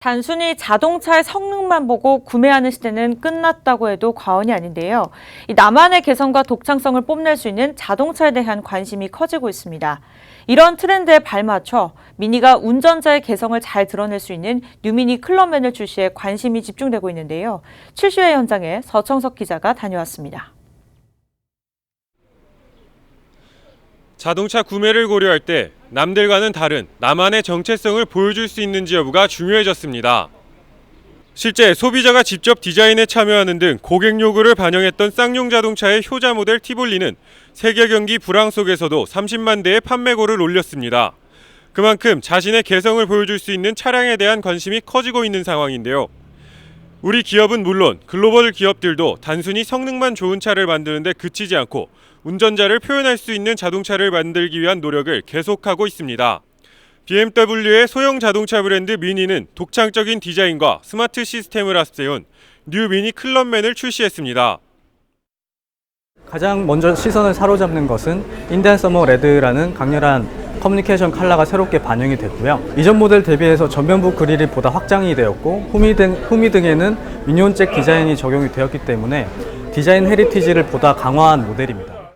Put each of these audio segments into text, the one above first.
단순히 자동차의 성능만 보고 구매하는 시대는 끝났다고 해도 과언이 아닌데요. 이 나만의 개성과 독창성을 뽐낼 수 있는 자동차에 대한 관심이 커지고 있습니다. 이런 트렌드에 발맞춰 미니가 운전자의 개성을 잘 드러낼 수 있는 뉴미니 클럽맨을 출시해 관심이 집중되고 있는데요. 출시회 현장에 서청석 기자가 다녀왔습니다. 자동차 구매를 고려할 때 남들과는 다른 나만의 정체성을 보여줄 수 있는지 여부가 중요해졌습니다. 실제 소비자가 직접 디자인에 참여하는 등 고객 요구를 반영했던 쌍용 자동차의 효자 모델 티볼리는 세계 경기 불황 속에서도 30만 대의 판매고를 올렸습니다. 그만큼 자신의 개성을 보여줄 수 있는 차량에 대한 관심이 커지고 있는 상황인데요. 우리 기업은 물론 글로벌 기업들도 단순히 성능만 좋은 차를 만드는데 그치지 않고 운전자를 표현할 수 있는 자동차를 만들기 위한 노력을 계속하고 있습니다. BMW의 소형 자동차 브랜드 미니는 독창적인 디자인과 스마트 시스템을 앞세운 뉴 미니 클럽맨을 출시했습니다. 가장 먼저 시선을 사로잡는 것은 인디안 서머 레드라는 강렬한 커뮤니케이션 컬러가 새롭게 반영이 됐고요. 이전 모델 대비해서 전면부 그릴이 보다 확장이 되었고 후미 등 후미 등에는 미니온잭 디자인이 적용이 되었기 때문에 디자인 헤리티지를 보다 강화한 모델입니다.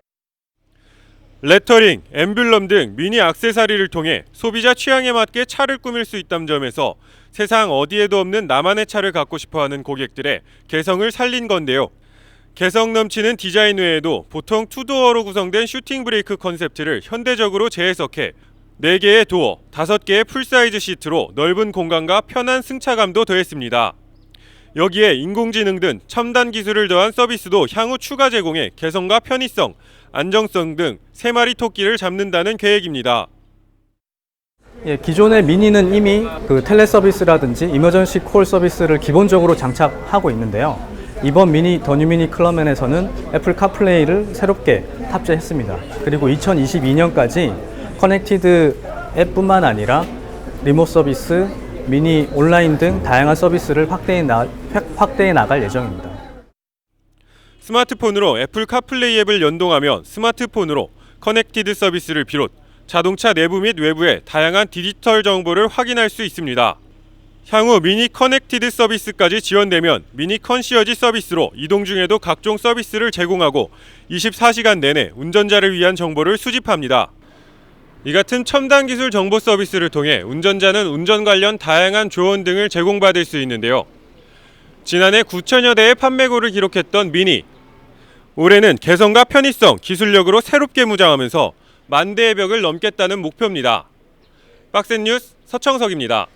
레터링, 엠블럼 등 미니 액세서리를 통해 소비자 취향에 맞게 차를 꾸밀 수 있다는 점에서 세상 어디에도 없는 나만의 차를 갖고 싶어하는 고객들의 개성을 살린 건데요. 개성 넘치는 디자인 외에도 보통 투도어로 구성된 슈팅 브레이크 컨셉트를 현대적으로 재해석해 4개의 도어, 5개의 풀사이즈 시트로 넓은 공간과 편한 승차감도 더했습니다. 여기에 인공지능 등 첨단 기술을 더한 서비스도 향후 추가 제공해 개성과 편의성, 안정성 등 세 마리 토끼를 잡는다는 계획입니다. 예, 기존의 미니는 이미 그 텔레 서비스라든지 이머전시 콜 서비스를 기본적으로 장착하고 있는데요. 이번 미니 더뉴 미니 클럽맨에서는 애플 카플레이를 새롭게 탑재했습니다. 그리고 2022년까지 커넥티드 앱뿐만 아니라 리모 서비스, 미니 온라인 등 다양한 서비스를 확대해, 나, 확대해 나갈 예정입니다. 스마트폰으로 애플 카플레이 앱을 연동하면 스마트폰으로 커넥티드 서비스를 비롯 자동차 내부 및 외부의 다양한 디지털 정보를 확인할 수 있습니다. 향후 미니 커넥티드 서비스까지 지원되면 미니 컨시어지 서비스로 이동 중에도 각종 서비스를 제공하고 24시간 내내 운전자를 위한 정보를 수집합니다. 이 같은 첨단 기술 정보 서비스를 통해 운전자는 운전 관련 다양한 조언 등을 제공받을 수 있는데요. 지난해 9천여 대의 판매고를 기록했던 미니. 올해는 개성과 편의성, 기술력으로 새롭게 무장하면서 만 대의 벽을 넘겠다는 목표입니다. 박센 뉴스 서청석입니다.